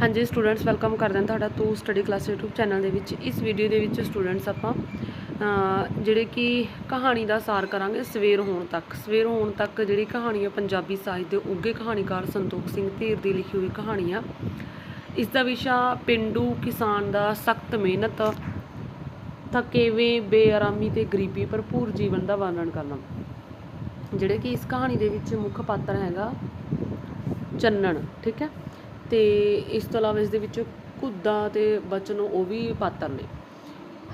ਹਾਂਜੀ students welcome ਕਰਦੇ ਹਾਂ ਤੁਹਾਡਾ ਤੂੰ ਸਟੱਡੀ ਕਲਾਸ YouTube ਚੈਨਲ ਦੇ ਵਿੱਚ। ਇਸ ਵੀਡੀਓ ਦੇ ਵਿੱਚ ਸਟੂਡੈਂਟਸ ਆਪਾਂ ਜਿਹੜੇ ਕਿ ਕਹਾਣੀ ਦਾ ਸਾਰ ਕਰਾਂਗੇ ਸਵੇਰ ਹੋਣ ਤੱਕ। ਸਵੇਰ ਹੋਣ ਤੱਕ ਜਿਹੜੀ ਕਹਾਣੀ ਹੈ ਪੰਜਾਬੀ ਸਾਹਿਤ ਦੇ ਉੱਘੇ ਕਹਾਣੀਕਾਰ ਸੰਤੋਖ ਸਿੰਘ ਧੀਰ ਦੀ ਲਿਖੀ ਹੋਈ ਕਹਾਣੀ ਆ। ਇਸ ਦਾ ਵਿਸ਼ਾ ਪਿੰਡੂ ਕਿਸਾਨ ਦਾ ਸਖਤ ਮਿਹਨਤ, ਥਕੇਵੇਂ, ਬੇਆਰਾਮੀ ਤੇ ਗਰੀਬੀ ਭਰਪੂਰ ਜੀਵਨ ਦਾ ਵਰਣਨ ਕਰਨਾ। ਜਿਹੜੇ ਕਿ ਇਸ ਕਹਾਣੀ ਦੇ ਵਿੱਚ ਮੁੱਖ ਪਾਤਰ ਹੈਗਾ ਚੰਨਣ, ਠੀਕ ਹੈ? ਅਤੇ ਇਸ ਤੋਂ ਇਲਾਵਾ ਇਸ ਦੇ ਵਿੱਚ ਕੁੱਦਾ ਤੇ ਬਚਨ ਉਹ ਵੀ ਪਾਤਰ ਨੇ।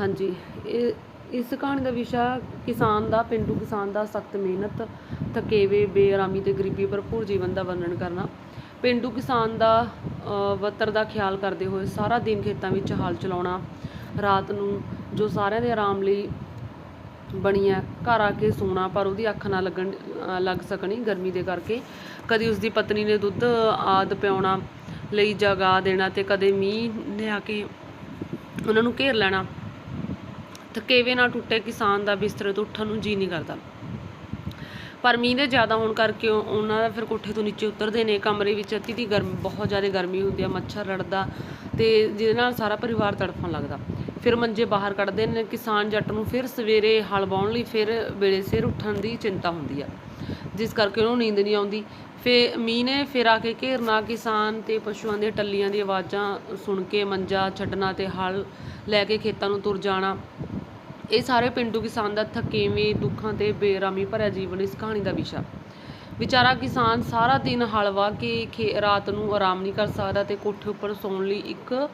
ਹਾਂਜੀ, ਇਹ ਇਸ ਕਹਾਣੀ ਦਾ ਵਿਸ਼ਾ ਕਿਸਾਨ ਦਾ, ਪਿੰਡੂ ਕਿਸਾਨ ਦਾ ਸਖਤ ਮਿਹਨਤ, ਥਕੇਵੇ ਬੇਆਰਾਮੀ ਤੇ ਗਰੀਬੀ ਭਰਪੂਰ ਜੀਵਨ ਦਾ ਵਰਣਨ ਕਰਨਾ। ਪਿੰਡੂ ਕਿਸਾਨ ਦਾ ਵਤਰ ਦਾ ਖਿਆਲ ਕਰਦੇ ਹੋਏ ਸਾਰਾ ਦਿਨ ਖੇਤਾਂ ਵਿੱਚ ਹਲ ਚਲਾਉਣਾ, ਰਾਤ ਨੂੰ ਜੋ ਸਾਰਿਆਂ ਦੇ ਆਰਾਮ ਲਈ ਬਣੀ ਹੈ, ਘਰ ਆ ਕੇ ਸੋਣਾ, ਪਰ ਉਹਦੀ ਅੱਖ ਨਾ ਲੱਗਣ ਲੱਗ ਸਕਣੀ ਗਰਮੀ ਦੇ ਕਰਕੇ। ਕਦੀ ਉਸਦੀ ਪਤਨੀ ਨੇ ਦੁੱਧ ਆਦ ਪਿਆਉਣਾ ਲਈ ਜਗਾ ਦੇਣਾ ਤੇ ਕਦੇ ਮੀਂਹ ਨੇ ਆ ਕੇ ਉਹਨਾਂ ਨੂੰ ਘੇਰ ਲੈਣਾ। ਥਕੇਵੇਂ ਨਾਲ ਟੁੱਟੇ, ਕਿਸਾਨ ਦਾ ਬਿਸਤਰੇ ਤੋਂ ਉੱਠਣ ਨੂੰ ਜੀ ਨਹੀਂ ਕਰਦਾ। ਪਰ ਮੀਂਹ ਦੇ ਜ਼ਿਆਦਾ ਹੋਣ ਕਰਕੇ ਉਹਨਾਂ ਦਾ ਫਿਰ ਕੋਠੇ ਤੋਂ ਨੀਚੇ ਉਤਰਦੇ ਨੇ। ਕਮਰੇ ਵਿੱਚ ਅਤੀ ਦੀ ਗਰਮੀ, ਬਹੁਤ ਜ਼ਿਆਦਾ ਗਰਮੀ ਹੁੰਦੀ ਆ, ਮੱਛਰ ਰੜਦਾ ਤੇ ਜਿਹਦੇ ਨਾਲ ਸਾਰਾ ਪਰਿਵਾਰ ਤੜਫਣ ਲੱਗਦਾ। ਫਿਰ ਮੰਜੇ ਬਾਹਰ ਕੱਢਦੇ ਨੇ, ਕਿਸਾਨ ਜੱਟ ਨੂੰ ਫਿਰ ਸਵੇਰੇ ਹਲ ਵਾਹੁਣ ਲਈ ਫਿਰ ਵੇਲੇ ਸਿਰ ਉੱਠਣ ਦੀ ਚਿੰਤਾ ਹੁੰਦੀ ਆ। ਜਿਸ ਕਰਕੇ ਉਹਨੂੰ ਨੀਂਦ ਨਹੀਂ ਆਉਂਦੀ। ਫੇ ਮੀਂਹ ਨੇ ਫਿਰ ਆ ਕੇ ਘੇਰਨਾ ਕਿਸਾਨ ਤੇ ਪਸ਼ੂਆਂ ਦੀਆਂ ਟੱਲੀਆਂ ਦੀ ਆਵਾਜ਼ਾਂ ਸੁਣ ਕੇ ਮੰਜਾ ਛੱਡਣਾ ਤੇ ਹਲ ਲੈ ਕੇ ਖੇਤਾਂ ਨੂੰ ਤੁਰ ਜਾਣਾ। ਇਹ ਸਾਰੇ ਪਿੰਡੂ ਕਿਸਾਨ ਦਾ ਥਕੇਵੇਂ ਦੁੱਖਾਂ ਤੇ ਬੇਰਾਮੀ ਭਰਿਆ ਜੀਵਨ ਇਸ ਕਹਾਣੀ ਦਾ ਵਿਸ਼ਾ। ਵਿਚਾਰਾ ਕਿਸਾਨ ਸਾਰਾ ਦਿਨ ਹਲ ਵਾਹ ਕੇ ਖੇ- ਰਾਤ ਨੂੰ ਆਰਾਮ ਨਹੀਂ ਕਰ ਸਕਦਾ ਤੇ ਕੋਠੇ ਉੱਪਰ ਸੌਣ ਲਈ ਇੱਕ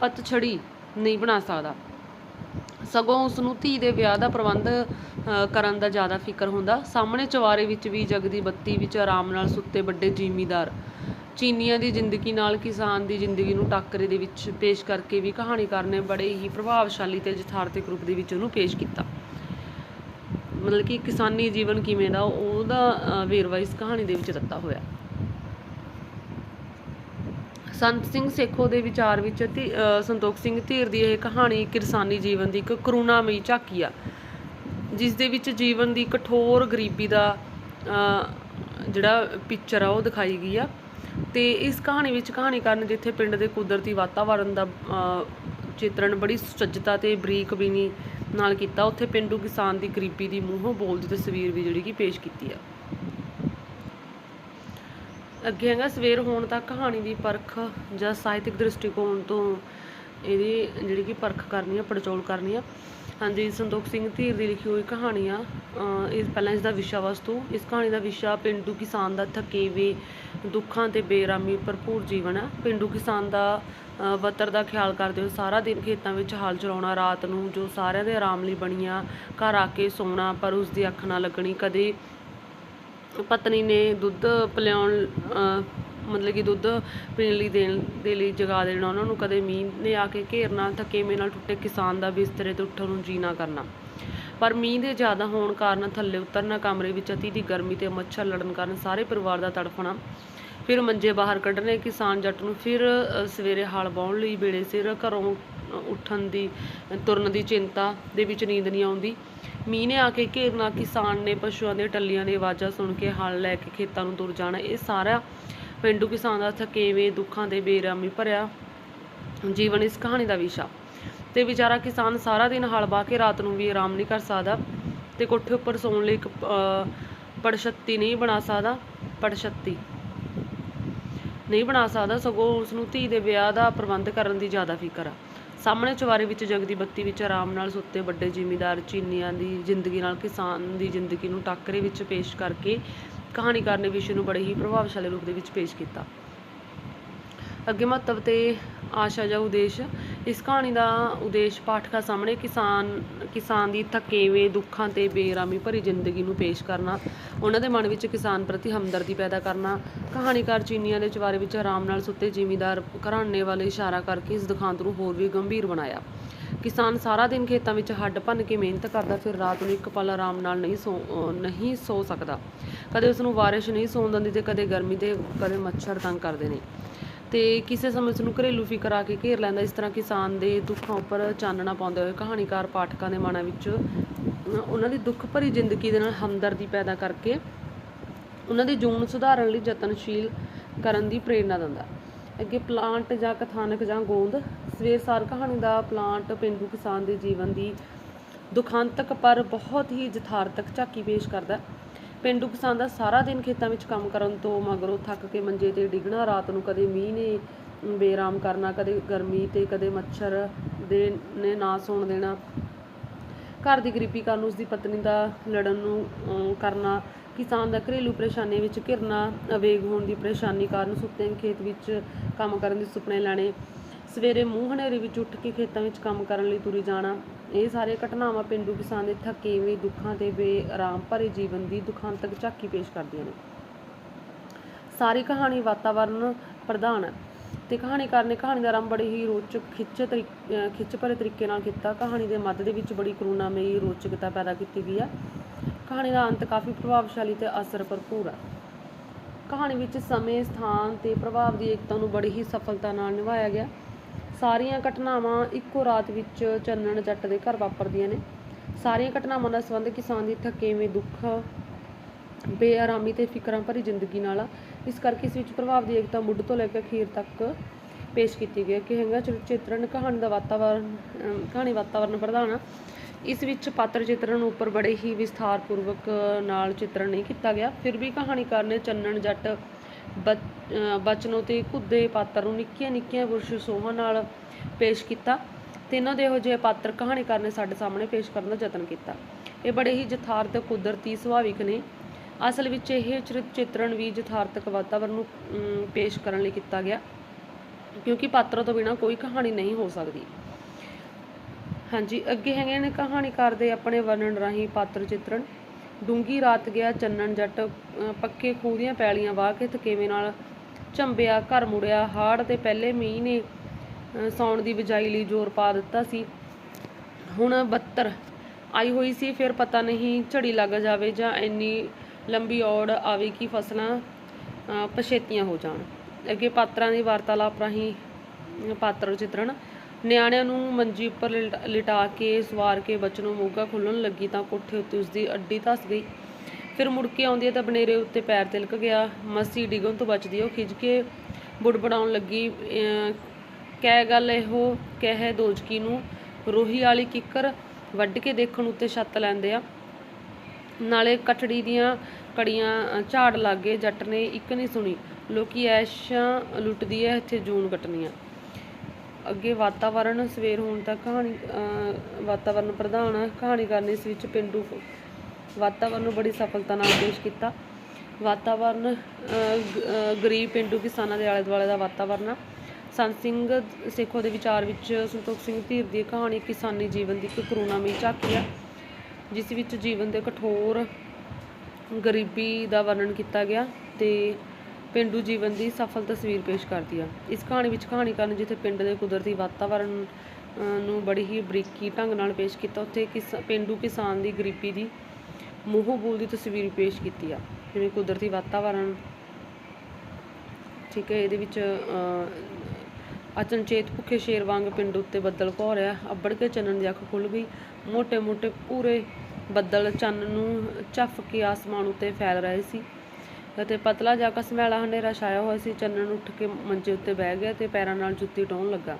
ਪਤਛੜੀ ਨਹੀਂ ਬਣਾ ਸਕਦਾ। ਸਗੋਂ ਉਸ ਨੂੰ ਧੀ ਦੇ ਵਿਆਹ ਦਾ ਪ੍ਰਬੰਧ ਅ, ਕਰਨ ਦਾ ਜ਼ਿਆਦਾ ਫਿਕਰ ਹੁੰਦਾ। ਸਾਹਮਣੇ ਚਵਾਰੇ ਵਿੱਚ ਵੀ ਜਗਦੀ ਬੱਤੀ ਵਿੱਚ ਆਰਾਮ ਨਾਲ ਸੁੱਤੇ ਵੱਡੇ ਜ਼ਿਮੀਦਾਰ। ਚੀਨੀਆਂ ਦੀ ਜ਼ਿੰਦਗੀ ਨਾਲ ਕਿਸਾਨ ਦੀ ਜ਼ਿੰਦਗੀ ਨੂੰ ਟਾਕਰੇ ਦੇ ਵਿੱਚ ਪੇਸ਼ ਕਰਕੇ ਵੀ ਕਹਾਣੀਕਾਰ ਨੇ ਬੜੇ ਹੀ ਪ੍ਰਭਾਵਸ਼ਾਲੀ ਤੇ ਯਥਾਰਥਿਕ ਰੂਪ ਦੇ ਵਿੱਚ ਉਹਨੂੰ ਪੇਸ਼ ਕੀਤਾ। ਮਤਲਬ ਕਿ ਕਿਸਾਨੀ ਜੀਵਨ ਕਿਵੇਂ ਦਾ ਉਹਦਾ ਵੇਰਵਾ ਇਸ ਕਹਾਣੀ ਦੇ ਵਿੱਚ ਦਿੱਤਾ ਹੋਇਆ। ਸੰਤ ਸਿੰਘ ਸੇਖੋ ਦੇ ਵਿਚਾਰ ਵਿੱਚ ਧੀ- ਸੰਤੋਖ ਸਿੰਘ ਧੀਰ ਦੀ ਇਹ ਕਹਾਣੀ ਕਿਰਸਾਨੀ ਜੀਵਨ ਦੀ ਇੱਕ ਕਰੂਣਾਮਈ ਝਾਕੀ ਆ ਜਿਸ ਦੇ ਵਿੱਚ ਜੀਵਨ ਦੀ ਕਠੋਰ ਗਰੀਬੀ ਦਾ ਜਿਹੜਾ ਪਿਕਚਰ ਆ ਉਹ ਦਿਖਾਈ ਗਈ ਆ। ਤੇ ਇਸ ਕਹਾਣੀ ਵਿੱਚ ਕਹਾਣੀਕਾਰ ਨੇ ਜਿੱਥੇ ਪਿੰਡ ਦੇ ਕੁਦਰਤੀ ਵਾਤਾਵਰਣ ਦਾ ਅ, ਚਿੱਤਰਣ ਬੜੀ ਸੁਚੱਜਤਾ ਤੇ ਬਰੀਕ ਬੀਨੀ ਨਾਲ ਕੀਤਾ ਉੱਥੇ ਪਿੰਡੂ ਕਿਸਾਨ ਦੀ ਗਰੀਬੀ ਦੀ ਮੂੰਹੋਂ ਬੋਲਦੀ ਤਸਵੀਰ ਵੀ ਜਿਹੜੀ ਕਿ ਪੇਸ਼ ਕੀਤੀ ਆ। ਅੱਗੇ ਹੈਗਾ ਸਵੇਰ ਹੋਣ ਤੱਕ ਕਹਾਣੀ ਦੀ ਪਰਖ ਜਾਂ ਸਾਹਿਤਿਕ ਦ੍ਰਿਸ਼ਟੀਕੋਣ ਤੋਂ ਇਹਦੀ ਜਿਹੜੀ ਕਿ ਪਰਖ ਕਰਨੀ ਆ, ਪੜਚੋਲ ਕਰਨੀ ਆ। ਹਾਂਜੀ, ਸੰਤੋਖ ਸਿੰਘ ਧੀਰ ਦੀ ਲਿਖੀ ਹੋਈ ਕਹਾਣੀ ਆ। ਇਸ ਪਹਿਲਾਂ ਇਸ ਦਾ ਵਿਸ਼ਾ ਵਸਤੂ। ਇਸ ਕਹਾਣੀ ਦਾ ਵਿਸ਼ਾ ਪਿੰਡੂ ਕਿਸਾਨ ਦਾ ਥਕੇਵੇ, ਦੁੱਖਾਂ ਤੇ ਬੇਰਾਮੀ, ਭਰਪੂਰ ਜੀਵਨ ਆ। ਪਿੰਡੂ ਕਿਸਾਨ ਦਾ ਵਤਰ ਦਾ ਖਿਆਲ ਕਰਦੇ ਹੋਏ ਸਾਰਾ ਦਿਨ ਖੇਤਾਂ ਵਿੱਚ ਹਾਲ ਚਲਾਉਣਾ, ਰਾਤ ਨੂੰ ਜੋ ਸਾਰਿਆਂ ਦੇ ਆਰਾਮ ਲਈ ਬਣੀਆਂ, ਘਰ ਆ ਕੇ ਸੌਣਾ, ਪਰ ਉਸ ਦੀ ਅੱਖ ਨਾ ਲੱਗਣੀ, ਕਦੇ ਪਤਨੀ ਨੇ ਦੁੱਧ ਪਿਲਾਉਣ ਮਤਲਬ ਕਿ ਦੁੱਧ ਪੀਣ ਲਈ ਦੇਣ, ਦੇ ਲਈ ਜਗਾ ਦੇਣਾ। ਉਹਨਾਂ ਨੂੰ ਕਦੇ ਮੀਂਹ ਨੇ ਆ ਕੇ ਘੇਰਨਾ ਥਕੇਵੇਂ ਨਾਲ ਟੁੱਟੇ ਕਿਸਾਨ ਦਾ ਬਿਸਤਰੇ ਤੋਂ ਉੱਠਣ ਨੂੰ ਜੀਣਾ ਕਰਨਾ। ਪਰ ਮੀਂਹ ਦੇ ਜ਼ਿਆਦਾ ਹੋਣ ਕਾਰਨ ਥੱਲੇ ਉਤਰਨਾ, ਕਮਰੇ ਵਿੱਚ ਅਤੀ ਦੀ ਗਰਮੀ ਤੇ ਮੱਛਰ ਲੜਨ ਕਾਰਨ ਸਾਰੇ ਪਰਿਵਾਰ ਦਾ ਤੜਫਣਾ, ਫਿਰ ਮੰਜੇ ਬਾਹਰ ਕੱਢਣੇ, ਕਿਸਾਨ ਜੱਟ ਨੂੰ ਫਿਰ ਸਵੇਰੇ ਹਲ ਵਾਹੁਣ ਲਈ ਵੇਲੇ ਸਿਰ, ਘਰੋਂ ਉੱਠਣ ਦੀ, ਤੁਰਨ ਦੀ ਚਿੰਤਾ ਦੇ ਵਿੱਚ ਨੀਂਦ ਨਹੀਂ ਆਉਂਦੀ। ਮੀਂਹ ਨੇ ਆ ਕੇ ਘੇਰਨਾ ਕਿਸਾਨ ਨੇ ਪਸ਼ੂਆਂ ਦੇ ਟੱਲੀਆਂ ਦੀ ਆਵਾਜ਼ਾਂ ਸੁਣ ਕੇ ਹਲ ਲੈ ਕੇ ਖੇਤਾਂ ਨੂੰ ਤੁਰ ਜਾਣਾ। ਇਹ ਸਾਰਾ ਪਿੰਡੂ ਕਿਸਾਨ ਦਾ ਥਕੇਵੇਂ ਦੁੱਖਾਂ ਦੇ ਬੇਰਾਮੀ ਭਰਿਆ ਜੀਵਨ ਇਸ ਕਹਾਣੀ ਦਾ ਵਿਸ਼ਾ। ਤੇ ਵਿਚਾਰਾ ਕਿਸਾਨ ਸਾਰਾ ਦਿਨ ਹਲ ਵਾਹ ਕੇ ਰਾਤ ਨੂੰ ਵੀ ਆਰਾਮ ਨਹੀਂ ਕਰ ਸਕਦਾ ਤੇ ਕੋਠੇ ਉੱਪਰ ਸੌਣ ਲਈ ਇੱਕ ਅ, ਪੜਛੱਤੀ ਨਹੀਂ ਬਣਾ ਸਕਦਾ ਪੜਛੱਤੀ ਨਹੀਂ ਬਣਾ ਸਕਦਾ ਸਗੋਂ ਉਸ ਨੂੰ ਧੀ ਦੇ ਵਿਆਹ ਦਾ ਪ੍ਰਬੰਧ ਕਰਨ ਦੀ ਜ਼ਿਆਦਾ ਫਿਕਰ ਆ। ਸਾਹਮਣੇ ਚੁਬਾਰੇ ਵਿੱਚ ਜਗਦੀ ਬੱਤੀ ਵਿੱਚ ਆਰਾਮ ਨਾਲ ਸੁੱਤੇ ਵੱਡੇ ਜ਼ਿਮੀਂਦਾਰ ਚੀਨੀਆਂ ਦੀ ਜ਼ਿੰਦਗੀ ਨਾਲ ਕਿਸਾਨ ਦੀ ਜ਼ਿੰਦਗੀ ਨੂੰ ਟਾਕਰੇ ਵਿੱਚ ਪੇਸ਼ ਕਰਕੇ ਕਹਾਣੀਕਾਰ ਨੇ ਵਿਸ਼ੇ ਨੂੰ ਬੜੇ ਹੀ ਪ੍ਰਭਾਵਸ਼ਾਲੀ ਰੂਪ ਦੇ ਵਿੱਚ ਪੇਸ਼ ਕੀਤਾ। ਅੱਗੇ ਮਹੱਤਵ ਤੇ ਆਸ਼ਾ ਜਾਂ ਉਦੇਸ਼। ਇਸ ਕਹਾਣੀ ਦਾ ਉਦੇਸ਼ ਪਾਠਕਾਂ ਸਾਹਮਣੇ ਕਿਸਾਨ ਕਿਸਾਨ ਦੀ ਥਕੇਵੇਂ ਦੁੱਖਾਂ ਤੇ ਬੇਰਾਮੀ ਭਰੀ ਜ਼ਿੰਦਗੀ ਨੂੰ ਪੇਸ਼ ਕਰਨਾ, ਉਹਨਾਂ ਦੇ ਮਨ ਵਿੱਚ ਕਿਸਾਨ ਪ੍ਰਤੀ ਹਮਦਰਦੀ ਪੈਦਾ ਕਰਨਾ, ਕਹਾਣੀਕਾਰ ਚੀਨੀਆਂ ਦੇ ਚਵਾਰੇ ਵਿੱਚ ਆਰਾਮ ਨਾਲ ਸੁੱਤੇ ਜ਼ਿਮੀਦਾਰ ਘਰਾਣੇ ਵੱਲ ਇਸ਼ਾਰਾ ਕਰਕੇ ਇਸ ਦੁਖਾਂਤ ਨੂੰ ਹੋਰ ਵੀ ਗੰਭੀਰ ਬਣਾਇਆ। ਕਿਸਾਨ ਸਾਰਾ ਦਿਨ ਖੇਤਾਂ ਵਿੱਚ ਹੱਡ ਭੰਨ ਕੇ ਮਿਹਨਤ ਕਰਦਾ, ਫਿਰ ਰਾਤ ਨੂੰ ਇੱਕ ਪਲ ਆਰਾਮ ਨਾਲ ਨਹੀਂ ਸੌ ਨਹੀਂ ਸੌ ਸਕਦਾ। ਕਦੇ ਉਸ ਨੂੰ ਬਾਰਿਸ਼ ਨਹੀਂ ਸੌਣ ਦਿੰਦੀ ਤੇ ਕਦੇ ਗਰਮੀ ਤੇ, ਕਦੇ ਮੱਛਰ ਤੰਗ ਕਰਦੇ ਨੇ। ਤੇ ਕਿਸੇ ਸਮੇਂ ਇਸ ਨੂੰ ਘਰੇਲੂ ਫਿਕਰ ਆ ਕੇ ਘੇਰ ਲੈਂਦਾ, ਇਸ ਤਰ੍ਹਾਂ ਕਿਸਾਨ ਦੇ ਦੁੱਖਾਂ ਉੱਪਰ ਚਾਨਣਾ ਪਾਉਂਦੇ ਹੋਏ ਕਹਾਣੀਕਾਰ ਪਾਠਕਾਂ ਦੇ ਮਨਾਂ ਵਿੱਚ ਉਹਨਾਂ ਦੀ ਦੁੱਖ ਭਰੀ ਜ਼ਿੰਦਗੀ ਦੇ ਨਾਲ ਹਮਦਰਦੀ ਪੈਦਾ ਕਰਕੇ ਉਹਨਾਂ ਦੀ ਜੂਨ ਸੁਧਾਰਨ ਲਈ ਯਤਨਸ਼ੀਲ ਕਰਨ ਦੀ ਪ੍ਰੇਰਨਾ ਦਿੰਦਾ। ਅੱਗੇ ਪਲਾਂਟ ਜਾਂ ਕਥਾਨਕ ਜਾਂ ਗੋਂਦ, ਸਵੇਰ ਸਾਰ ਕਹਾਣੀ ਦਾ ਪਲਾਂਟ ਪਿੰਡੂ ਕਿਸਾਨ ਦੇ ਜੀਵਨ ਦੀ ਦੁਖਾਂਤਕ ਪਰ ਬਹੁਤ ਹੀ ਯਥਾਰਥਕ ਝਾਕੀ ਪੇਸ਼ ਕਰਦਾ। ਪਿੰਡੂ ਕਿਸਾਨ ਦਾ ਸਾਰਾ ਦਿਨ ਖੇਤਾਂ ਵਿੱਚ ਕੰਮ ਕਰਨ ਤੋਂ ਮਗਰੋਂ ਥੱਕ ਕੇ ਮੰਜੇ ਤੇ ਡਿੱਗਣਾ, ਰਾਤ ਨੂੰ ਕਦੇ ਮੀਂਹ ਨੇ ਬੇਰਾਮ ਕਰਨਾ, ਕਦੇ ਗਰਮੀ ਤੇ ਕਦੇ ਮੱਛਰ ਦੇ ਨੇ ਨਾ ਸੌਣ ਦੇਣਾ। ਘਰ ਦੀ ਗਰੀਬੀ ਕਾਰਨ ਉਸ ਦੀ ਪਤਨੀ ਦਾ ਲੜਨ ਨੂੰ ਕਰਨਾ, ਕਿਸਾਨ ਦਾ ਘਰੇਲੂ ਪਰੇਸ਼ਾਨੀ ਵਿੱਚ ਘਿਰਨਾ, ਅਵੇਗ ਹੋਣ ਦੀ ਪਰੇਸ਼ਾਨੀ ਕਾਰਨ ਸੁੱਤੇ ਖੇਤ ਵਿੱਚ ਕੰਮ ਕਰਨ ਦੇ ਸੁਪਨੇ ਲੈਣੇ। ਸਵੇਰੇ ਮੂੰਹ ਹਨੇਰੀ ਵਿੱਚ ਉੱਠ ਕੇ ਖੇਤਾਂ ਵਿੱਚ ਕੰਮ ਕਰਨ ਲਈ ਤੁਰੀ ਜਾਣਾ, ਇਹ ਸਾਰੇ ਘਟਨਾਵਾਂ ਪਿੰਡੂ ਕਿਸਾਨ ਦੇ ਥਕੇਵੇਂ ਦੁੱਖਾਂ ਤੇ ਬੇਆਰਾਮ ਭਰੇ ਜੀਵਨ ਦੀ ਦੁਖਾਂਤਕ ਝਾਕੀ ਪੇਸ਼ ਕਰਦੀਆਂ ਨੇ। ਸਾਰੀ ਕਹਾਣੀ ਵਾਤਾਵਰਣ ਪ੍ਰਧਾਨ ਹੈ ਤੇ ਕਹਾਣੀਕਾਰ ਨੇ ਕਹਾਣੀ ਦਾ ਆਰੰਭ ਬੜੇ ਹੀ ਰੋਚਕ, ਖਿੱਚ ਤਰੀਕ- ਖਿੱਚ ਭਰੇ ਤਰੀਕੇ ਨਾਲ ਕੀਤਾ। ਕਹਾਣੀ ਦੇ ਮੱਧ ਦੇ ਵਿੱਚ ਬੜੀ ਕਰੁਣਾਮਈ ਰੋਚਕਤਾ ਪੈਦਾ ਕੀਤੀ ਗਈ ਹੈ। ਕਹਾਣੀ ਦਾ ਅੰਤ ਕਾਫੀ ਪ੍ਰਭਾਵਸ਼ਾਲੀ ਤੇ ਅਸਰ ਭਰਪੂਰ ਹੈ। ਕਹਾਣੀ ਵਿੱਚ ਸਮੇਂ, ਸਥਾਨ ਤੇ ਪ੍ਰਭਾਵ ਦੀ ਏਕਤਾ ਨੂੰ ਬੜੀ ਹੀ ਸਫਲਤਾ ਨਾਲ ਨਿਭਾਇਆ ਗਿਆ। ਸਾਰੀਆਂ ਘਟਨਾਵਾਂ ਇੱਕੋ ਰਾਤ ਵਿੱਚ ਚੰਨਣ ਜੱਟ ਦੇ ਘਰ ਵਾਪਰਦੀਆਂ ਨੇ। ਸਾਰੀਆਂ ਘਟਨਾਵਾਂ ਦਾ ਸੰਬੰਧ ਕਿਸਾਨ ਦੀ ਥਕੇਵੇਂ ਦੁੱਖ, ਬੇਆਰਾਮੀ ਤੇ ਫਿਕਰਾਂ ਭਰੀ ਜ਼ਿੰਦਗੀ ਨਾਲ ਆ ਇਸ ਕਰਕੇ ਇਸ ਵਿੱਚ ਪ੍ਰਭਾਵ ਦੀ ਏਕਤਾ ਮੁੱਢ ਤੋਂ ਲੈ ਕੇ ਅਖੀਰ ਤੱਕ ਪੇਸ਼ ਕੀਤੀ ਗਈ ਹੈ। ਕਿ ਹੈਗਾ ਚਿੱਤਰਨ ਕਹਾਣੀ ਦਾ ਵਾਤਾਵਰਣ ਕਹਾਣੀ ਵਾਤਾਵਰਣ ਪ੍ਰਧਾਨ ਆ। ਇਸ ਵਿੱਚ ਪਾਤਰ ਚਿੱਤਰਨ ਉੱਪਰ ਬੜੇ ਹੀ ਵਿਸਥਾਰਪੂਰਵਕ ਨਾਲ ਚਿੱਤਰਨ ਨਹੀਂ ਕੀਤਾ ਗਿਆ। ਫਿਰ ਵੀ ਕਹਾਣੀਕਾਰ ਨੇ ਚੰਨਣ ਜੱਟ ਬਚਨੋ ਤੇ ਕੁੱਦੇ ਪਾਤਰ ਨੂੰ ਨਿੱਕੀਆਂ ਨਿੱਕੀਆਂ ਪੁਰਸ਼ ਨਾਲ ਪੇਸ਼ ਕੀਤਾ ਤੇ ਇਹਨਾਂ ਦੇ ਇਹੋ ਜਿਹੇ ਪਾਤਰ ਕਹਾਣੀਕਾਰ ਨੇ ਸਾਡੇ ਸਾਹਮਣੇ ਪੇਸ਼ ਕਰਨ ਦਾ ਯਤਨ ਕੀਤਾ। ਇਹ ਬੜੇ ਹੀ ਯਥਾਰਥ ਕੁਦਰਤੀ ਸੁਭਾਵਿਕ ਨੇ। ਅਸਲ ਵਿੱਚ ਇਹ ਚਰਿਤ ਚਿੱਤਰਣ ਵੀ ਯਥਾਰਥਕ ਵਾਤਾਵਰਣ ਨੂੰ ਅਮ, ਪੇਸ਼ ਕਰਨ ਲਈ ਕੀਤਾ ਗਿਆ ਕਿਉਂਕਿ ਪਾਤਰਾਂ ਤੋਂ ਬਿਨਾਂ ਕੋਈ ਕਹਾਣੀ ਨਹੀਂ ਹੋ ਸਕਦੀ। ਹਾਂਜੀ ਅੱਗੇ ਹੈਗੇ ਨੇ ਕਹਾਣੀਕਾਰ ਦੇ ਆਪਣੇ ਵਰਣਨ ਰਾਹੀਂ ਪਾਤਰ ਚਿੱਤਰਣ। ਡੂੰਗੀ ਰਾਤ ਗਿਆ ਚੰਨਣ ਜੱਟ ਪੱਕੇ ਖੂਹ ਦੀਆਂ ਪੈਲੀਆਂ ਵਾਹ ਕੇ ਥਕੇਵੇਂ ਨਾਲ ਝੰਬਿਆ ਘਰ ਮੁੜਿਆ ਹਾੜ ਤੇ ਪਹਿਲੇ ਮੀਂਹ ਨੇ ਅਹ, ਸਾਉਣ ਦੀ ਬਿਜਾਈ ਲਈ ਜ਼ੋਰ ਪਾ ਦਿੱਤਾ ਸੀ। ਹੁਣ 72 ਆਈ ਹੋਈ ਸੀ ਫਿਰ ਪਤਾ ਨਹੀਂ ਝੜੀ ਲੱਗ ਜਾਵੇ ਜਾਂ ਇੰਨੀ ਲੰਬੀ ਔੜ ਆਵੇ ਕਿ ਫਸਲਾਂ ਪਛੇਤੀਆਂ ਹੋ ਜਾਣ। ਅੱਗੇ ਪਾਤਰਾਂ ਦੀ ਵਾਰਤਾਲਾਪ ਰਾਹੀਂ ਪਾਤਰ ਚਿੱਤਰਣ ਨਿਆਣਿਆਂ ਨੂੰ ਮੰਜੀ ਉੱਪਰ ਲਿਟ- ਲਿਟਾ ਕੇ, ਸਵਾਰ ਕੇ ਬਚਨੋਂ ਮੋਗਾ ਖੁੱਲਣ ਲੱਗੀ ਤਾਂ ਕੋਠੇ ਉੱਤੇ ਉਸਦੀ ਅੱਡੀ ਧਸ ਗਈ। ਫਿਰ ਮੁੜ ਕੇ ਆਉਂਦੀ ਹੈ ਤਾਂ ਬਨੇਰੇ ਉੱਤੇ ਪੈਰ ਤਿਲਕ ਗਿਆ। ਮੱਸੀ ਡਿੱਗਣ ਤੋਂ ਬਚਦੀ ਉਹ ਖਿੱਚ ਕੇ ਬੁੜਬੜਾਉਣ ਲੱਗੀ। ਕਹਿ ਗੱਲ ਇਹੋ, ਕਹਿ ਦੋਜਕੀ ਨੂੰ, ਰੋਹੀ ਵਾਲੀ ਕਿੱਕਰ ਵੱਢ ਕੇ ਦੇਖਣ ਉੱਤੇ ਛੱਤ ਲੈਂਦੇ ਆ। ਨਾਲੇ ਕਟੜੀ ਦੀਆਂ ਕੜੀਆਂ ਝਾੜ ਲੱਗੇ, ਜੱਟ ਨੇ ਇੱਕ ਨਹੀਂ ਸੁਣੀ। ਲੋਕੀ ਐਸ਼ਾਂ ਲੁੱਟਦੀ ਐ, ਇੱਥੇ ਜੂਨ ਕੱਟਣੀਆਂ। ਅੱਗੇ ਵਾਤਾਵਰਣ ਸਵੇਰ ਹੋਣ ਤੱਕ ਕਹਾਣੀ ਅ, ਵਾਤਾਵਰਣ ਪ੍ਰਧਾਨ ਕਹਾਣੀਕਾਰ ਨੇ ਇਸ ਵਿੱਚ ਪਿੰਡੂ ਵਾਤਾਵਰਣ ਨੂੰ ਬੜੀ ਸਫਲਤਾ ਨਾਲ ਪੇਸ਼ ਕੀਤਾ। ਵਾਤਾਵਰਣ ਗਰੀਬ ਪਿੰਡੂ ਕਿਸਾਨਾਂ ਦੇ ਆਲੇ ਦੁਆਲੇ ਦਾ ਵਾਤਾਵਰਣ ਆ। ਸੰਤ ਸਿੰਘ ਸੇਖੋਂ ਦੇ ਵਿਚਾਰ ਵਿੱਚ ਸੰਤੋਖ ਸਿੰਘ ਧੀਰ ਦੀ ਕਹਾਣੀ ਕਿਸਾਨੀ ਜੀਵਨ ਦੀ ਇੱਕ ਕਰੁਣਾਮਈ ਝਾਕੀ ਆ ਜਿਸ ਵਿੱਚ ਜੀਵਨ ਦੇ ਕਠੋਰ ਗਰੀਬੀ ਦਾ ਵਰਣਨ ਕੀਤਾ ਗਿਆ ਤੇ ਪਿੰਡੂ ਜੀਵਨ ਦੀ ਸਫਲ ਤਸਵੀਰ ਪੇਸ਼ ਕਰਦੀ ਆ। ਇਸ ਕਹਾਣੀ ਵਿੱਚ ਕਹਾਣੀਕਾਰ ਨੇ ਜਿੱਥੇ ਪਿੰਡ ਦੇ ਕੁਦਰਤੀ ਵਾਤਾਵਰਣ ਨੂੰ ਬੜੀ ਹੀ ਬਰੀਕੀ ਢੰਗ ਨਾਲ ਪੇਸ਼ ਕੀਤਾ, ਉੱਥੇ ਕਿਸ, ਪਿੰਡੂ ਕਿਸਾਨ ਦੀ ਗਰੀਬੀ ਦੀ ਮੂੰਹੋਂ ਬੋਲ ਦੀ ਤਸਵੀਰ ਪੇਸ਼ ਕੀਤੀ ਆ। ਜਿਵੇਂ ਕੁਦਰਤੀ ਵਾਤਾਵਰਣ ਠੀਕ ਹੈ, ਇਹਦੇ ਵਿੱਚ ਅਚਨਚੇਤ ਭੁੱਖੇ ਸ਼ੇਰ ਵਾਂਗ ਪਿੰਡ ਉੱਤੇ ਬੱਦਲ ਘੋਰਿਆ ਅੱਬੜ ਕੇ ਚੰਨਣ ਦੀ ਅੱਖ ਖੁੱਲ ਗਈ ਮੋٹے ਮੋٹے ਪੂਰੇ ਬੱਦਲ ਚੰਨ ਨੂੰ ਝਫ ਕੇ ਆਸਮਾਨ ਉੱਤੇ ਫੈਲ ਰਹੇ ਸੀ। ਅਤੇ ਪਤਲਾ ਜਿਹਾ ਕਸਮੈਲਾ ਹਨੇਰਾ ਛਾਇਆ ਹੋਇਆ ਸੀ। ਚੰਨਣ ਉੱਠ ਕੇ ਮੰਜੇ ਉੱਤੇ ਬਹਿ ਗਿਆ ਤੇ ਪੈਰਾਂ ਨਾਲ ਜੁੱਤੀ ਟਾਉਣ ਲੱਗਾ।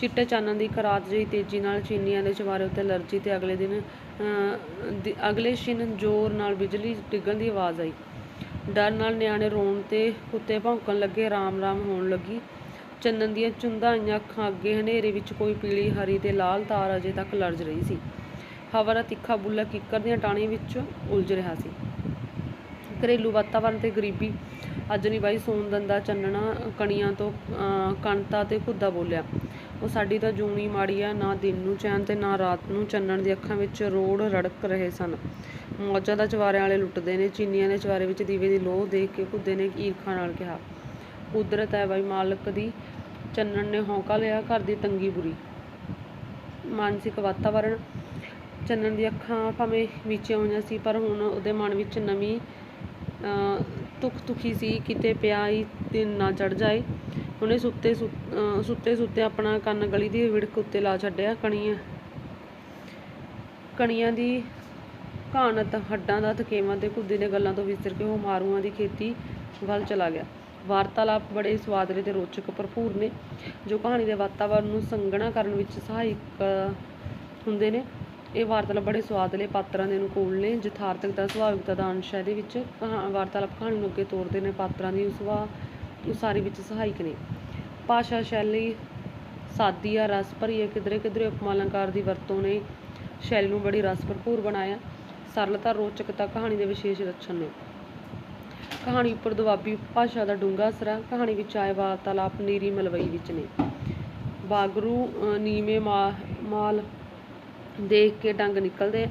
ਚਿੱਟੇ ਚਾਨਣ ਦੀ ਖਰਾਤ ਜਿਹੀ ਤੇਜ਼ੀ ਨਾਲ ਚੀਨੀਆਂ ਦੇ ਚਵਾਰੇ ਉੱਤੇ ਲਰਜੀ ਤੇ ਅਗਲੇ ਦਿਨ ਅ, ਅਗਲੇ ਛਿਨ ਜ਼ੋਰ ਨਾਲ ਬਿਜਲੀ ਡਿੱਗਣ ਦੀ ਆਵਾਜ਼ ਆਈ। ਡਰ ਨਾਲ ਨਿਆਣੇ ਰੋਣ ਤੇ ਕੁੱਤੇ ਭੌਂਕਣ ਲੱਗੇ ਰਾਮ ਰਾਮ ਹੋਣ ਲੱਗੀ। ਚੰਨਨ ਦੀਆਂ ਚੁੰਦਾਂ ਆਈਆਂ ਅੱਖਾਂ ਅੱਗੇ ਹਨੇਰੇ ਵਿੱਚ ਕੋਈ ਪੀਲੀ ਹਰੀ ਤੇ ਲਾਲ ਤਾਰ ਅਜੇ ਤੱਕ ਲਰਜ ਰਹੀ ਸੀ। ਹਵਾ ਦਾ ਤਿੱਖਾ ਬੁੱਲਾ ਕਿੱਕਰ ਦੀਆਂ ਟਾਹਣੀਆਂ ਵਿੱਚ ਉਲਝ ਰਿਹਾ ਸੀ। ਘਰੇਲੂ ਵਾਤਾਵਰਣ ਤੇ ਗਰੀਬੀ। ਅੱਜ ਨਹੀਂ ਬਾਈ ਸੌਣ ਦਿੰਦਾ ਚੰਨਣਾ ਕਣੀਆਂ ਤੋਂ ਅਹ, ਕਣਤਾ ਤੇ ਖੁੱਦਾ ਬੋਲਿਆ। ਉਹ ਸਾਡੀ ਤਾਂ ਜੂਣੀ ਮਾੜੀ ਆ ਨਾ ਦਿਨ ਨੂੰ ਚੈਨ ਤੇ ਨਾ ਰਾਤ ਨੂੰ ਚੰਨਣ ਦੀ ਅੱਖਾਂ ਵਿੱਚ ਰੋੜ ਰੜਕ ਰਹੇ ਸਨ। ਮੌਜਾਂ ਦਾ ਚਵਾਰਿਆਂ ਵਾਲੇ ਲੁੱਟਦੇ ਨੇ ਚੀਨੀਆਂ ਦੇ ਚਵਾਰੇ ਵਿੱਚ ਦੀਵੇ ਦੀ ਲੋਹ ਦੇਖ ਕੇ ਖੁੱਦੇ ਨੇ ਈਰਖਾ ਨਾਲ ਕਿਹਾ ਕੁਦਰਤ ਹੈ ਬਾਈ ਮਾਲਕ ਦੀ ਚੰਨਣ ਨੇ ਹੌਂਕਾ ਲਿਆ ਘਰ ਦੀ ਤੰਗੀ ਬੁਰੀ। ਮਾਨਸਿਕ ਵਾਤਾਵਰਣ ਚੰਨਣ ਦੀਆਂ ਅੱਖਾਂ ਭਾਵੇਂ ਵਿਚੇ ਹੋਈਆਂ ਸੀ ਪਰ ਹੁਣ ਉਹਦੇ ਮਨ ਵਿੱਚ ਨਵੀਂ ਤੁਖ ਤੁਖੀ ਸੀ, ਕਿਤੇ ਪਿਆ ਹੀ ਦਿਨ ਨਾ ਚੜ ਜਾਏ। ਉਹਨੇ ਸੁੱਤੇ ਸੁੱਤੇ ਸੁੱਤੇ ਆਪਣਾ ਕੰਨ ਗਲੀ ਦੀ ਵਿੜਕ ਉੱਤੇ ਲਾ ਛੱਡਿਆ ਕਣੀਆਂ। ਕਣੀਆਂ ਦੀ ਘਾਣਤ ਹੱਡਾਂ ਦਾ ਥਕੇਵਾਂ ਤੇ ਕੁੱਦੀ ਦੇ ਗੱਲਾਂ ਤੋਂ ਵਿਸਰ ਕੇ ਉਹ ਮਾਰੂਆਂ ਦੀ ਖੇਤੀ ਵੱਲ ਚਲਾ ਗਿਆ। ਵਾਰਤਾਲਾਪ ਬੜੇ ਸਵਾਦਲੇ ਤੇ ਰੋਚਕ ਭਰਪੂਰ ਨੇ, ਜੋ ਕਹਾਣੀ ਦੇ ਵਾਤਾਵਰਣ ਨੂੰ ਸੰਘਣਾ ਕਰਨ ਵਿੱਚ ਸਹਾਇਕ ਹੁੰਦੇ ਨੇ। ਇਹ ਵਾਰਤਾਲਾਪ ਬੜੇ ਸਵਾਦਲੇ ਪਾਤਰਾਂ ਦੇ ਅਨੁਕੂਲ ਨੇ ਯਥਾਰਥਕਤਾ ਸੁਭਾਵਿਕਤਾ ਦਾ ਅੰਸ਼ ਹੈ ਇਹਦੇ ਵਿੱਚ। ਵਾਰਤਾਲਾਪ ਕਹਾਣੀ ਨੂੰ ਅੱਗੇ ਤੋਰਦੇ ਨੇ ਪਾਤਰਾਂ ਦੀ ਸੁਭਾਅ ਉਸਾਰੀ ਵਿੱਚ ਸਹਾਇਕ ਨੇ। ਭਾਸ਼ਾ ਸ਼ੈਲੀ ਸਾਦੀ ਆ ਰਸ ਭਰੀ ਹੈ ਕਿਧਰੇ ਕਿਧਰੇ ਉਪਮਾ ਅਲੰਕਾਰ ਦੀ ਵਰਤੋਂ ਨੇ ਸ਼ੈਲੀ ਨੂੰ ਬੜੀ ਰਸ ਭਰਪੂਰ ਬਣਾਇਆ। ਸਰਲਤਾ ਰੋਚਕਤਾ ਕਹਾਣੀ ਦੇ ਵਿਸ਼ੇਸ਼ ਲੱਛਣ ਨੇ। ਕਹਾਣੀ ਉੱਪਰ ਦੁਆਬੀ ਭਾਸ਼ਾ ਦਾ ਡੂੰਘਾ ਅਸਰ ਹੈ ਕਹਾਣੀ ਵਿੱਚ ਆਏ ਵਾਰਤਾਲਾਪ ਨੀਰੀ ਮਲਵਈ ਵਿੱਚ ਨੇ। ਬਾਗਰੂ ਅਹ, ਨੀਵੇਂ ਮਾ- ਮਾਲ ਦੇਖ ਕੇ ਡੰਗ ਨਿਕਲਦੇ।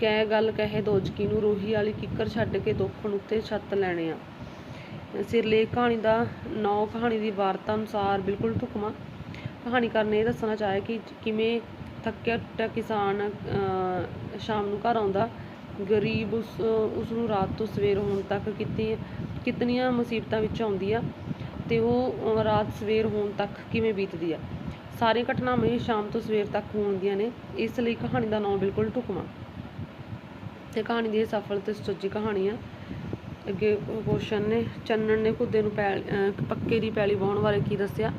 ਕਹਿ ਗੱਲ ਕਹੇ ਦੋਜਕੀ ਨੂੰ ਰੋਹੀ ਵਾਲੀ ਕਿੱਕਰ ਛੱਡ ਕੇ ਦੋਖਣ ਉੱਤੇ ਛੱਤ ਲੈਣੇ ਆ। ਸਿਰਲੇਖ ਕਹਾਣੀ ਦਾ ਨੌ ਕਹਾਣੀ ਦੀ ਵਾਰਤਾ ਅਨੁਸਾਰ ਬਿਲਕੁਲ ਢੁਕਵਾਂ। ਕਹਾਣੀਕਾਰ ਨੇ ਇਹ ਦੱਸਣਾ ਚਾਹਿਆ ਕਿ ਕਿਵੇਂ ਥੱਕਿਆ ਟੁੱਟਿਆ ਕਿਸਾਨ ਅਹ, ਸ਼ਾਮ ਨੂੰ ਘਰ ਆਉਂਦਾ। ਗਰੀਬ ਉਸ ਉਸ ਨੂੰ ਰਾਤ ਤੋਂ ਸਵੇਰ ਹੋਣ ਤੱਕ ਕਿਤੇ ਕਿਤਨੀਆਂ ਮੁਸੀਬਤਾਂ ਵਿੱਚ ਆਉਂਦੀ ਆ ਤੇ ਉਹ ਰਾਤ ਸਵੇਰ ਹੋਣ ਤੱਕ ਕਿਵੇਂ ਬੀਤਦੀ ਆ। ਸਾਰੀਆਂ ਘਟਨਾਵਾਂ ਹੀ ਸ਼ਾਮ ਤੋਂ ਸਵੇਰ ਤੱਕ ਹੋਣਗੀਆਂ ਨੇ, ਇਸ ਲਈ ਕਹਾਣੀ ਦਾ ਨਾਮ ਬਿਲਕੁਲ ਢੁਕਵਾਂ। ਤੇ ਕਹਾਣੀ ਦੀ ਸਫਲ ਤੇ ਸੁਚੱਜੀ ਕਹਾਣੀ ਆ। ਅੱਗੇ ਕੁਐਸਚਨ ਨੇ, ਚੰਨਣ ਨੇ ਘੁੱਦੇ ਨੂੰ ਪੱਕੇ ਦੀ ਪੈਲੀ ਵਾਹੁਣ ਬਾਰੇ ਕੀ ਦੱਸਿਆ?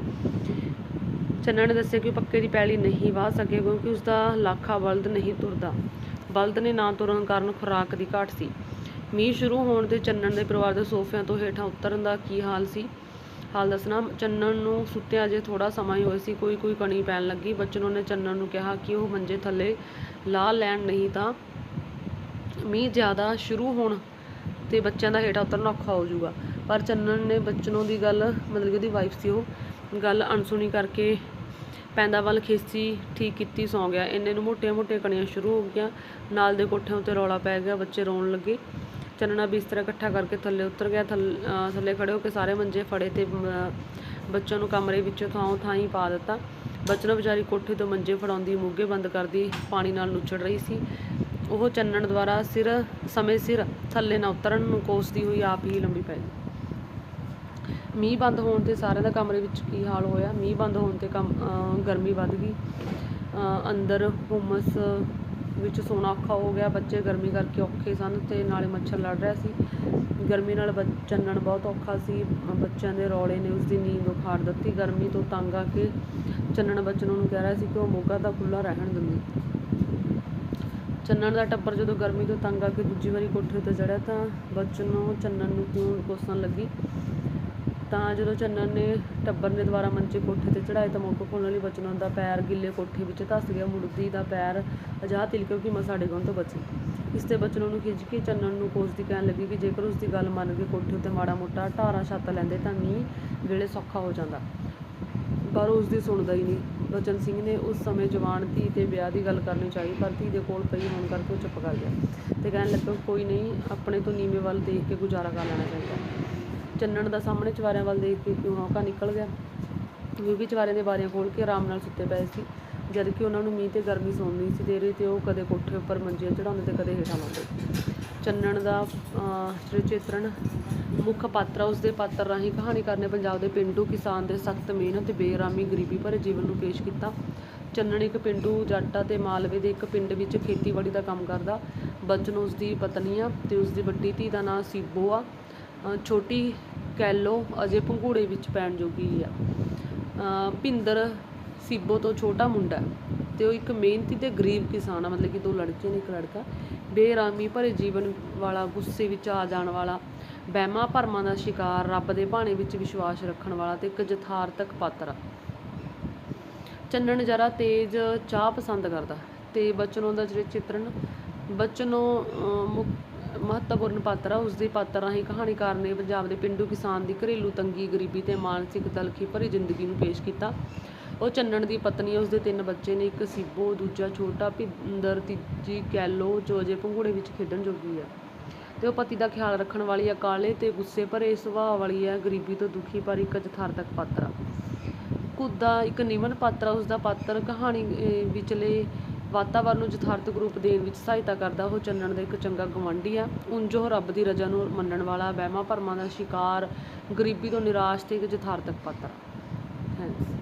ਚੰਨਣ ਨੇ ਦੱਸਿਆ ਕਿ ਉਹ ਪੱਕੇ ਦੀ ਪੈਲੀ ਨਹੀਂ ਵਾਹ ਸਕੇ ਕਿਉਂਕਿ ਉਸ ਦਾ ਲਾਖਾ ਬਲਦ ਨਹੀਂ ਤੁਰਦਾ। ਬਲਦ ਨੇ ਨਾ ਤੁਰਨ ਕਾਰਨ ਖੁਰਾਕ ਦੀ ਘਾਟ ਸੀ। ਮੀਂਹ ਸ਼ੁਰੂ ਹੋਣ ਤੇ ਚੰਨਣ ਦੇ ਪਰਿਵਾਰ ਦੇ ਸੋਫਿਆਂ ਤੋਂ ਹੇਠਾਂ ਉਤਰਨ ਦਾ ਕੀ ਹਾਲ ਸੀ? ਹਾਲ ਦੱਸਣਾ, ਚੰਨਣ ਨੂੰ ਸੁੱਤਿਆਂ ਜੇ ਥੋੜਾ ਸਮਾਂ ਹੀ ਹੋਇਆ ਸੀ, ਕੋਈ ਕੋਈ ਕਣੀ ਪੈਣ ਲੱਗੀ। ਬਚਨੋਂ ਨੇ ਚੰਨਣ ਨੂੰ ਕਿਹਾ ਕਿ ਉਹ ਮੰਜੇ ਥੱਲੇ ਲਾਹ ਲੈਣ ਨਹੀਂ ਤਾਂ ਮੀਂਹ ਜ਼ਿਆਦਾ ਸ਼ੁਰੂ ਹੋਣ ਤੇ ਬੱਚਿਆਂ ਦਾ ਹੇਠਾਂ ਉਤਰਨਾ ਔਖਾ ਹੋ ਜਾਊਗਾ। ਪਰ ਚੰਨਣ ਨੇ ਬਚਨੋਂ ਦੀ ਗੱਲ, ਮਤਲਬ ਕਿ ਉਹਦੀ ਵਾਈਫ ਸੀ ਉਹ, ਗੱਲ ਅਣਸੁਣੀ ਕਰਕੇ ਪੈਂਦਾ ਵੱਲ ਖੇਸੀ ਠੀਕ ਕੀਤੀ, ਸੌਂ ਗਿਆ। ਇੰਨੇ ਨੂੰ ਮੋਟੀਆਂ ਮੋਟੀਆਂ ਕਣੀਆਂ ਸ਼ੁਰੂ ਹੋ ਗਈਆਂ। ਨਾਲ ਦੇ ਕੋਠਿਆਂ ਉੱਤੇ ਰੌਲਾ ਪੈ ਗਿਆ, ਬੱਚੇ ਰੋਣ ਲੱਗੇ। ਚੰਨਣਾ ਬਿਸਤਰਾ ਇਕੱਠਾ ਕਰਕੇ ਥੱਲੇ ਉਤਰ ਗਿਆ ਥੱਲ- ਥੱਲੇ ਖੜੇ ਹੋ ਕੇ ਸਾਰੇ ਮੰਜੇ ਫੜੇ ਤੇ ਅਹ, ਬੱਚਿਆਂ ਨੂੰ ਕਮਰੇ ਵਿੱਚੋਂ ਥਾਂ ਥਾਂ ਹੀ ਪਾ ਦਿੱਤਾ। ਬੱਚਨੋਂ ਵਿਚਾਰੀ ਕੋਠੇ ਤੋਂ ਮੰਜੇ ਫੜਾਉਂਦੀ ਮੂਗੇ ਬੰਦ ਕਰਦੀ ਪਾਣੀ ਨਾਲ ਨੁੱਚੜ ਰਹੀ ਸੀ। ਉਹ ਚੰਨਣ ਦੁਆਰਾ ਸਿਰ ਸਮੇਂ ਸਿਰ ਥੱਲੇ ਨਾ ਉਤਰਨ ਨੂੰ ਕੋਸਦੀ ਹੋਈ ਆਪ ਹੀ ਲੰਬੀ ਪੈ ਗਈ। ਮੀਂਹ ਬੰਦ ਹੋਣ ਤੇ ਸਾਰਿਆਂ ਦਾ ਕਮਰੇ ਵਿੱਚ ਕੀ ਹਾਲ ਹੋਇਆ? ਮੀਂਹ ਬੰਦ ਹੋਣ ਤੇ ਕਮ ਅਹ ਗਰਮੀ ਵੱਧ ਗਈ। ਅਹ ਅੰਦਰ ਹੁਮਸ ਵਿੱਚ ਸੌਣਾ ਔਖਾ ਹੋ ਗਿਆ, ਬੱਚੇ ਗਰਮੀ ਕਰਕੇ ਔਖੇ ਸਨ ਤੇ ਨਾਲੇ ਮੱਛਰ ਲੜ ਰਿਹਾ ਸੀ। ਗਰਮੀ ਨਾਲ ਬੱਚ- ਚੰਨਣ ਬਹੁਤ ਔਖਾ ਸੀ। ਬੱਚਿਆਂ ਦੇ ਰੌਲੇ ਨੇ ਉਸਦੀ ਨੀਂਦ ਉਖਾੜ ਦਿੱਤੀ। ਗਰਮੀ ਤੋਂ ਤੰਗ ਆ ਕੇ ਚੰਨਣ ਬੱਚਨੋਂ ਨੂੰ ਕਹਿ ਰਿਹਾ ਸੀ ਕਿ ਉਹ ਮੋਗਾ ਦਾ ਖੁੱਲਾ ਰਹਿਣ ਦਿੰਦੇ। ਚੰਨਣ ਦਾ ਟੱਬਰ ਜਦੋਂ ਗਰਮੀ ਤੋਂ ਤੰਗ ਆ ਕੇ ਦੂਜੀ ਵਾਰੀ ਕੋਠੇ ਉੱਤੇ ਚੜਿਆ ਤਾਂ ਬਚਨ ਨੂੰ ਚੰਨਣ ਨੂੰ ਕਿਉਂ ਕੋਸਣ ਲੱਗੀ? ਤਾਂ ਜਦੋਂ ਚੰਨਣ ਨੇ ਟੱਬਰ ਨੇ ਦੁਬਾਰਾ ਮੰਚੇ ਕੋਠੇ ਤੇ ਚੜਾਏ ਤਾਂ ਮੋਕੋ ਖੋਲ੍ਹਣ ਲਈ ਬਚਨ ਦਾ ਪੈਰ ਗਿੱਲੇ ਕੋਠੇ ਵਿੱਚ ਧੱਸ ਗਿਆ। ਮੁੜਦੀ ਦਾ ਪੈਰ ਅਜਾ ਤਿਲਕਿਓ ਕਿ ਮਸਾ ਡਿੱਗਣ ਤੋਂ ਬਚੀ? ਇਸ ਤੇ ਬਚਨ ਨੂੰ ਖਿੱਚ ਕੇ ਚੰਨਣ ਨੂੰ ਕੋਸਦੀ ਕਹਿਣ ਲੱਗੀ ਕਿ ਜੇਕਰ ਉਸ ਦੀ ਗੱਲ ਮੰਨ ਕੇ ਕੋਠੇ ਉੱਤੇ ਮਾੜਾ ਮੋਟਾ ਢਾਰਾ ਛੱਤ ਲੈਂਦੇ ਤਾਂ ਮੀਂਹ ਵੇਲੇ ਸੌਖਾ ਹੋ ਜਾਂਦਾ। ਪਰ ਉਸ ਦੀ ਸੁਣਦਾ ਹੀ ਨਹੀਂ। ਬਚਨ ਸਿੰਘ ਨੇ ਉਸ ਸਮੇਂ ਜਵਾਨ ਧੀ ਤੇ ਵਿਆਹ ਦੀ ਗੱਲ ਕਰਨੀ ਚਾਹੀ, ਪਰ ਧੀ ਦੇ ਕੋਲ ਪਈ ਹੋਣ ਕਰਕੇ ਉਹ ਚੁੱਪ ਕਰ ਗਿਆ ਤੇ ਕਹਿਣ ਲੱਗਾ, ਕੋਈ ਨਹੀਂ, ਆਪਣੇ ਤੋਂ ਨੀਵੇਂ ਵੱਲ ਦੇਖ ਕੇ ਗੁਜ਼ਾਰਾ ਕਰ ਲੈਣਾ ਚਾਹੀਦਾ। ਚੰਨਣ ਦਾ ਸਾਹਮਣੇ ਚਵਾਰਿਆਂ ਵੱਲ ਦੇਖ ਕੇ ਕਿਉਂ ਔਕਾ ਨਿਕਲ ਗਿਆ? ਕਿਉਂਕਿ ਚਵਾਰਿਆਂ ਦੇ ਬਾਰੀਆਂ ਖੋਲ੍ਹ ਕੇ ਆਰਾਮ ਨਾਲ ਸੁੱਤੇ ਪਏ ਸੀ। ਜਦ ਕਿ ਉਹਨਾਂ ਨੂੰ ਮੀਂਹ ਤੇ ਗਰਮੀ ਸੌਂਦੀ ਸੀ ਦੇ ਰਹੀ ਤੇ ਉਹ ਕਦੇ ਕੋਠੇ ਉੱਪਰ ਮੰਜੀਆਂ ਚੜਾਉਂਦੇ ਤੇ ਕਦੇ ਹੇਠਾਂ ਲਾਉਂਦੇ। ਚੰਨਣ ਦਾ ਅਹ, ਮੁੱਖ ਪਾਤਰ ਆ ਉਸ ਦੇ ਪਾਤਰ ਰਾਹੀਂ ਕਹਾਣੀਕਾਰ ਨੇ ਪੰਜਾਬ ਦੇ ਪਿੰਡੂ ਕਿਸਾਨ ਦੇ ਸਖਤ ਮਿਹਨਤ ਤੇ ਬੇਰਾਮੀ ਗਰੀਬੀ ਭਰੇ ਜੀਵਨ ਨੂੰ ਪੇਸ਼ ਕੀਤਾ। ਚੰਨਣ ਇੱਕ ਪਿੰਡੂ ਜੱਟ ਆ ਤੇ ਮਾਲਵੇ ਦੇ ਇੱਕ ਪਿੰਡ ਵਿੱਚ ਖੇਤੀਬਾੜੀ ਦਾ ਕੰਮ ਕਰਦਾ। ਬਚਨ ਉਸ ਦੀ ਪਤਨੀ ਆ ਤੇ ਉਸ ਦੀ ਵੱਡੀ ਧੀ ਦਾ ਨਾਂ ਸੀਬੋ ਆ। ਛੋਟੀ ਛੋਟੀ ਕੈਲੋ ਅਜੇ ਪੰਘੂੜੇ ਵਿੱਚ ਪੈਣ ਜੋਗੀ ਆ। ਭਿੰਦਰ ਸੀਬੋ ਤੋਂ ਛੋਟਾ ਮੁੰਡਾ ਤੇ ਉਹ ਇੱਕ ਮਿਹਨਤੀ ਤੇ ਗਰੀਬ ਕਿਸਾਨ ਆ ਮਤਲਬ ਕਿ ਦੋ ਲੜਕੇ ਨੇ ਇੱਕ ਲੜਕਾ। ਬੇਰਾਮੀ ਭਰੇ ਜੀਵਨ ਵਾਲਾ ਗੁੱਸੇ ਵਿੱਚ ਆ ਜਾਣ ਵਾਲਾ ਵਹਿਮਾਂ ਭਰਮਾਂ ਦਾ ਸ਼ਿਕਾਰ ਰੱਬ ਦੇ ਭਾਣੇ ਵਿੱਚ ਵਿਸ਼ਵਾਸ ਰੱਖਣ ਵਾਲਾ ਤੇ ਇੱਕ ਯਥਾਰਥਕ ਪਾਤਰ ਆ। ਚੰਨਣ ਜਰਾ ਤੇਜ਼ ਚਾਹ ਪਸੰਦ ਕਰਦਾ। ਤੇ ਬਚਨੋਂ ਦਾ ਜਿਹੜੇ ਚਿਤਰਣ ਬਚਨੋਂ ਅਹ, ਮੁੱਖ- ਮਹੱਤਵਪੂਰਨ ਪਾਤਰ ਆ ਉਸ ਦੇ ਪਾਤਰ ਰਾਹੀਂ ਕਹਾਣੀਕਾਰ ਨੇ ਪੰਜਾਬ ਦੇ ਪਿੰਡੂ ਕਿਸਾਨ ਦੀ ਘਰੇਲੂ ਤੰਗੀ ਗਰੀਬੀ ਤੇ ਮਾਨਸਿਕ ਤਲਖੀ ਭਰੀ ਜ਼ਿੰਦਗੀ ਨੂੰ ਪੇਸ਼ ਕੀਤਾ। ਉਹ ਚੰਨਣ ਦੀ ਪਤਨੀ ਉਸ ਦੇ ਤਿੰਨ ਬੱਚੇ ਨੇ ਇੱਕ ਸੀਬੋ ਦੂਜਾ ਛੋਟਾ ਭਿੰਦਰ ਤੀਜੀ ਕੈਲੋ ਜੋ ਅਜੇ ਪੰਘੂੜੇ ਵਿੱਚ ਖੇਡਣ ਜੋਗੀ ਆ। ਤੇ ਉਹ ਪਤੀ ਦਾ ਖਿਆਲ ਰੱਖਣ ਵਾਲੀ ਆ ਕਾਲੇ ਤੇ ਗੁੱਸੇ ਭਰੇ ਸੁਭਾਅ ਵਾਲੀ ਹੈ ਗਰੀਬੀ ਤੋਂ ਦੁਖੀ ਪਰ ਇੱਕ ਯਥਾਰਥਕ ਪਾਤਰ ਆ। ਕੁੱਦਾ ਇੱਕ ਨਿਮਨ ਪਾਤਰ ਆ, ਉਸ ਦਾ ਪਾਤਰ ਕਹਾਣੀ ਵਿਚਲੇ ਵਾਤਾਵਰਨ ਨੂੰ ਯਥਾਰਥਕ ਰੂਪ ਦੇਣ ਵਿੱਚ ਸਹਾਇਤਾ ਕਰਦਾ। ਉਹ ਚੰਨਣ ਦਾ ਇੱਕ ਚੰਗਾ ਗਵਾਂਢੀ ਆ। ਉਂਝ ਉਹ ਰੱਬ ਦੀ ਰਜ਼ਾ ਨੂੰ ਮੰਨਣ ਵਾਲਾ, ਵਹਿਮਾਂ ਭਰਮਾਂ ਦਾ ਸ਼ਿਕਾਰ, ਗਰੀਬੀ ਤੋਂ ਨਿਰਾਸ਼ ਤੇ ਇੱਕ ਯਥਾਰਥਕ ਪਾਤਰ ਆ।